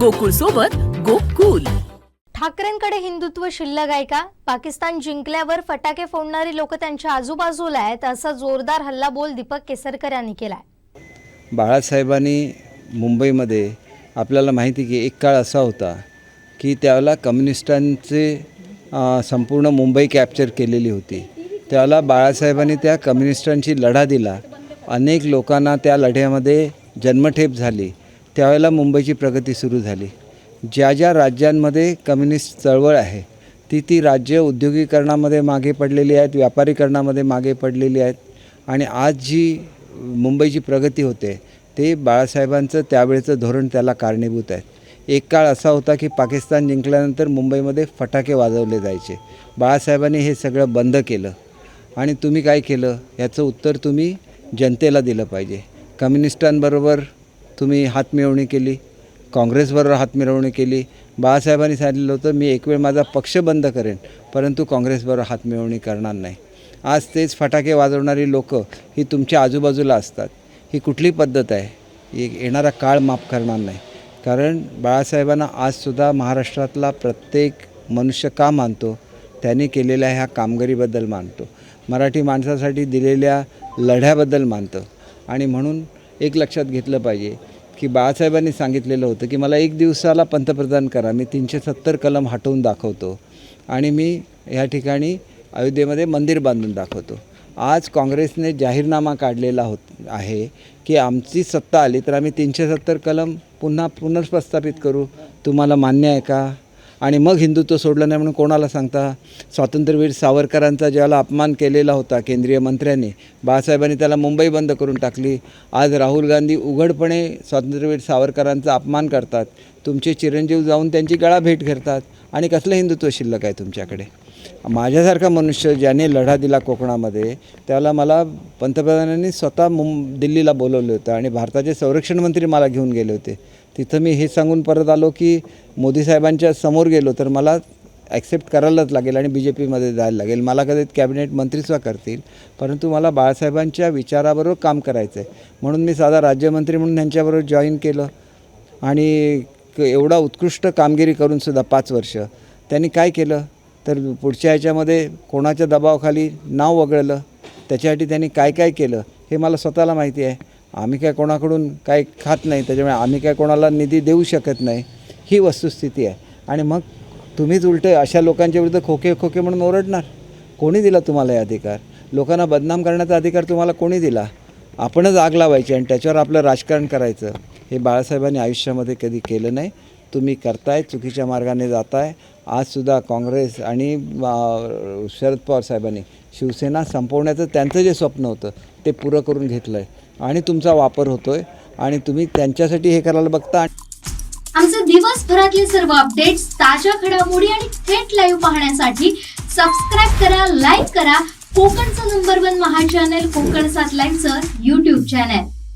गोकुळ सोबत गोकुल. ठाकरेंकडे हिंदुत्व शिल्लक आहे का? पाकिस्तान जिंकल्यावर फटाके फोडणारी लोक त्यांच्या आजूबाजूला आहेत असा जोरदार हल्लाबोल दीपक केसरकर यांनी केलाय. बाळासाहेबांनी मुंबईमध्ये आपल्याला माहिती की एक काळ असा होता की त्यावेळेला कम्युनिस्टांचे संपूर्ण मुंबई कॅप्चर केलेली होती. त्यावेळेला बाळासाहेबांनी त्या कम्युनिस्टांची लढा दिला. अनेक लोकांना त्या लढ्यामध्ये जन्मठेप झाली. त्यावेळेला मुंबईची प्रगती सुरू झाली. ज्या ज्या राज्यांमध्ये कम्युनिस्ट चळवळ आहे ती ती राज्य उद्योगीकरणामध्ये मागे पडलेली आहेत व्यापारीकरणामध्ये मागे पडलेली आहेत आणि आज जी मुंबईची प्रगती होते ते बाळासाहेबांचं त्यावेळेचं धोरण त्याला कारणीभूत आहे. एक काळ असा होता की पाकिस्तान जिंकल्यानंतर मुंबईमध्ये फटाके वाजवले जायचे. बाळासाहेबांनी हे सगळं बंद केलं. आणि तुम्ही काय केलं? याचं उत्तर तुम्ही जनतेला दिलं पाहिजे. कम्युनिस्टांबरोबर तुम्ही हातमिळवणी केली काँग्रेसबरोबर हातमिळवणी केली. बाळासाहेबांनी सांगितलं होतं मी एक वेळ माझा पक्ष बंद करेन परंतु काँग्रेसबरोबर हातमिळवणी करणार नाही. आज तेच फटाके वाजवणारी लोकं ही तुमच्या आजूबाजूला असतात. ही कुठली पद्धत आहे? ही येणारा काळ माफ करणार नाही. कारण बाळासाहेबांना आजसुद्धा महाराष्ट्रातला प्रत्येक मनुष्य का मानतो? त्यांनी केलेल्या ह्या कामगिरीबद्दल मानतो. मराठी माणसासाठी दिलेल्या लढ्याबद्दल मानतं. आणि म्हणून एक लक्षात घेतलं पाहिजे की बाळासाहेबांनी सांगितलेलं होतं की मला एक दिवसाला पंतप्रधान करा मी तीनशे सत्तर कलम हटवून दाखवतो आणि मी ह्या ठिकाणी अयोध्येमध्ये मंदिर बांधून दाखवतो. आज काँग्रेसने जाहीरनामा काढलेला होत आहे की आमची सत्ता आली तर आम्ही तीनशे सत्तर कलम पुन्हा पुनर्प्रस्थापित करू. तुम्हाला मान्य आहे का? आणि मग हिंदुत्व सोडलं नाही म्हणून कोणाला सांगता? स्वातंत्र्यवीर सावरकरांचा ज्याला अपमान केलेला होता केंद्रीय मंत्र्यांनी बाळासाहेबांनी त्याला मुंबई बंद करून टाकली. आज राहुल गांधी उघडपणे स्वातंत्र्यवीर सावरकरांचा अपमान करतात. तुमचे चिरंजीव जाऊन त्यांची गळा भेट घेतात. आणि कसलं हिंदुत्व शिल्लक आहे तुमच्याकडे? माझ्यासारखा मनुष्य ज्याने लढा दिला कोकणामध्ये त्याला मला पंतप्रधानांनी स्वतः मुं दिल्लीला बोलवलं होतं आणि भारताचे संरक्षण मंत्री मला घेऊन गेले होते. तिथं मी हे सांगून परत आलो की मोदी साहेबांच्या समोर गेलो तर मला ॲक्सेप्ट करायलाच लागेल आणि बी जे पीमध्ये जायला लागेल. मला कदाचित कॅबिनेट मंत्रीसुद्धा करतील परंतु मला बाळासाहेबांच्या विचाराबरोबर काम करायचं आहे म्हणून मी साधा राज्यमंत्री म्हणून त्यांच्याबरोबर जॉईन केलं आणि क- एवढा उत्कृष्ट कामगिरी करूनसुद्धा पाच वर्ष. त्यांनी काय केलं? तर पुढच्या ह्याच्यामध्ये कोणाच्या दबावाखाली नाव वगळलं त्याच्यासाठी त्यांनी काय काय केलं हे मला स्वतःला माहिती आहे. आम्ही काय कोणाकडून काय खात नाही त्याच्यामुळे आम्ही काय कोणाला निधी देऊ शकत नाही ही वस्तुस्थिती आहे. आणि मग तुम्हीच उलटे अशा लोकांच्या विरुद्ध खोके खोके म्हणून ओरडणार. कोणी दिला तुम्हाला हे अधिकार? लोकांना बदनाम करण्याचा अधिकार तुम्हाला कोणी दिला? आपणच आग लावायची आणि त्याच्यावर आपलं राजकारण करायचं हे बाळासाहेबांनी आयुष्यामध्ये कधी केलं नाही. तुम्ही करताय चुकीच्या मार्गाने जाताय. आजसुद्धा काँग्रेस आणि शरद पवार साहेबांनी शिवसेना संपवण्याचं त्यांचं जे स्वप्न होतं ते पुरं करून घेतलं आहे आणि तुमचा वापर होतो आहे आणि तुम्ही त्यांच्यासाठी हे करायला बघता. आमचे दिवसभरातले सर्व अपडेट्स ताज्या घडामोडी आणि थेट लाईव्ह पाहण्यासाठी सबस्क्राईब करा लाईक करा. कोकणचं नंबर वन महा चॅनल कोकण सात लाईनचं युट्यूब चॅनल